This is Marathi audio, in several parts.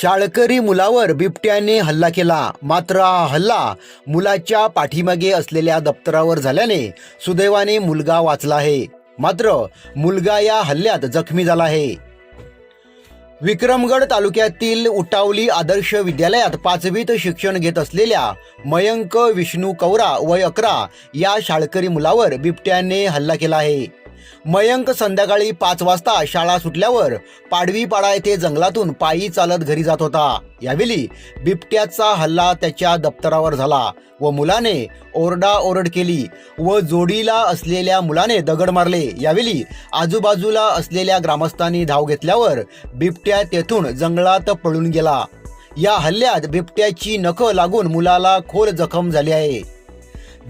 शाळकरी मुलावर बिबट्याने हल्ला केला. मात्र हा हल्ला मुलाच्या पाठीमागे असलेल्या दप्तरावर झाल्याने सुदैवाने मुलगा वाचला आहे. मात्र मुलगा या हल्ल्यात जखमी झाला आहे. विक्रमगड तालुक्यातील उटावली आदर्श विद्यालयात पाचवीत शिक्षण घेत असलेल्या मयंक विष्णू कवरा वय अकरा या शाळकरी मुलावर बिबट्याने हल्ला केला आहे. मयंक संध्याकाळी पाच वाजता शाळा सुटल्यावर पाडवीपाडा येथे जंगलातून पायी चालत घरी जात होता. यावेळी बिबट्याचा हल्ला त्याच्या दप्तरावर झाला व मुलाने ओरडाओरड केली व जोडीला असलेल्या मुलाने दगड मारले. यावेळी आजूबाजूला असलेल्या ग्रामस्थांनी धाव घेतल्यावर बिबट्या तेथून जंगलात पळून गेला. या हल्ल्यात बिबट्याची नखं लागून मुलाला खोल जखम झाली आहे.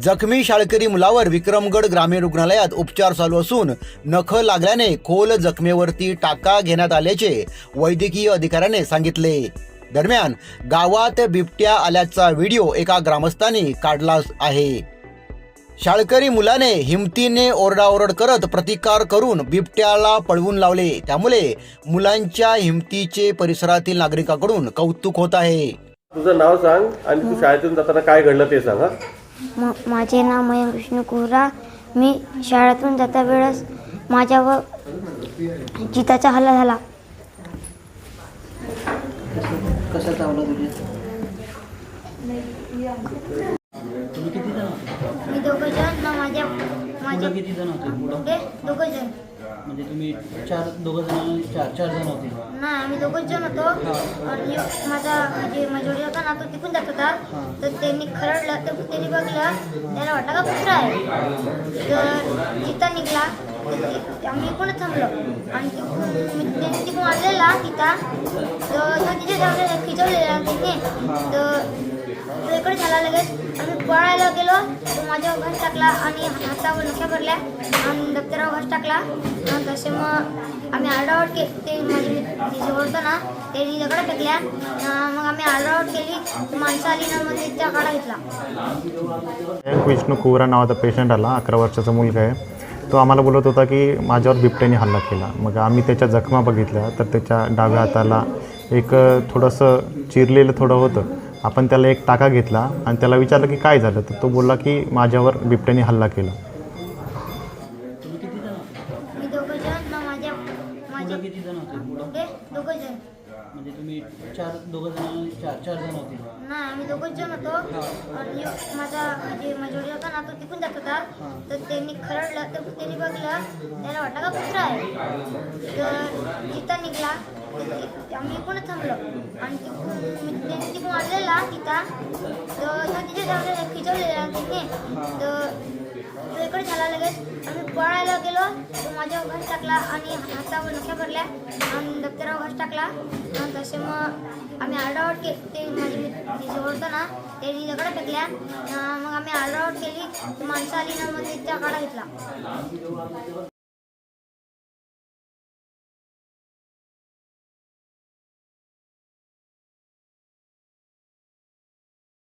जखमी शाळकरी मुलावर विक्रमगड ग्रामीण रुग्णालयात उपचार चालू असून नख लागल्याने खोल जखमेवरती टाका घेण्यात आल्याचे वैद्यकीय अधिकाऱ्याने सांगितले. दरम्यान गावात बिबट्या आल्याचा व्हिडिओ एका ग्रामस्थांनी काढला आहे. शाळकरी मुलाने हिमतीने ओरडाओरड करत प्रतिकार करून बिबट्याला पळवून लावले. त्यामुळे मुलांच्या हिमतीचे परिसरातील नागरिकांकडून कौतुक होत आहे. तुझं नाव सांग आणि तू शाळेतून जाताना काय घडलं ते सांग म माझे नाव मयंक विष्णू कुहरा. मी शाळेतून जाता वेळेस माझ्यावर चिताचा हल्ला झाला. कसा चावला तुझ्या मी दोघं जण माझ्या दोघं जण. म्हणजे तुम्ही चार दोघं जण चार चार जण होते. नाही आम्ही दोघंच जण होतो. आणि माझा म्हणजे माझा जोडी होता ना तो तिकून जात होता. तर त्यांनी खरडलं तर त्यांनी बघलं त्याला वाटलं का कुत्रा आहे? तर चिता निघला आम्ही इकडूनच थांबलो. आणि तिकडून मी- त्यांनी तिकडून वाजलेला तिथा. तर तिथे खिचवलेला तिथे तर तो इकडे झाला लगेच. आम्ही पळायला गेलो तो माझ्यावर घास टाकला आणि हातावर नख्या भरल्या आणि दप्तरावर घास टाकला. आणि तसे मग आम्ही आरडाओरड के ते माझे जे होतं ना ते दगड फेकल्या. मग आम्ही आरडाओरड केली माणसं आली ना मग त्याचा काढा घेतला. विष्णू कुवरा नावाचा पेशंट आला अकरा वर्षाचा मुलगा आहे. तो आम्हाला बोलत होता की माझ्यावर बिबट्याने हल्ला केला. मग आम्ही त्याच्या जखमा बघितल्या तर त्याच्या डाव्या हाताला एक थोडंसं चिरलेलं थोडं होतं. आपण त्याला एक टाका घेतला आणि त्याला विचारलं की काय झालं? तर तो बोलला की माझ्यावर बिबट्याने हल्ला केला. तुम्ही किती जण मी माझ्या माझ्या दोघं जण. म्हणजे तुम्ही चार दोघं जण चार चार जण होते. नाही आम्ही दोघंच जण होतो. आणि माझा म्हणजे माझा जोडी होता ना तो तिकून जात होता. तर त्यांनी खरडलं तर त्यांनी बघलं त्याला वाटलं का कुत्रा आहे? तर चिता निघला. आम्ही इकडूनच थांबलो. आणि तिकडून त्यांनी तिकडून वाजलेला तिथा. तर तो तिथे जाऊन खिचवलेला तिथे तर लगेच आम्ही पळायला गेलो तो माझ्यावर घास टाकला आणि हातावर नख्या भरल्या. आणि दप्तरावर घास टाकला. आणि तसे मग आम्ही आरडावट के ते माझे जे होतं ना त्यांनी दगडं फेकल्या. मग आम्ही आरडावट केली. माणसं आली ना मग त्याचा काढा घेतला.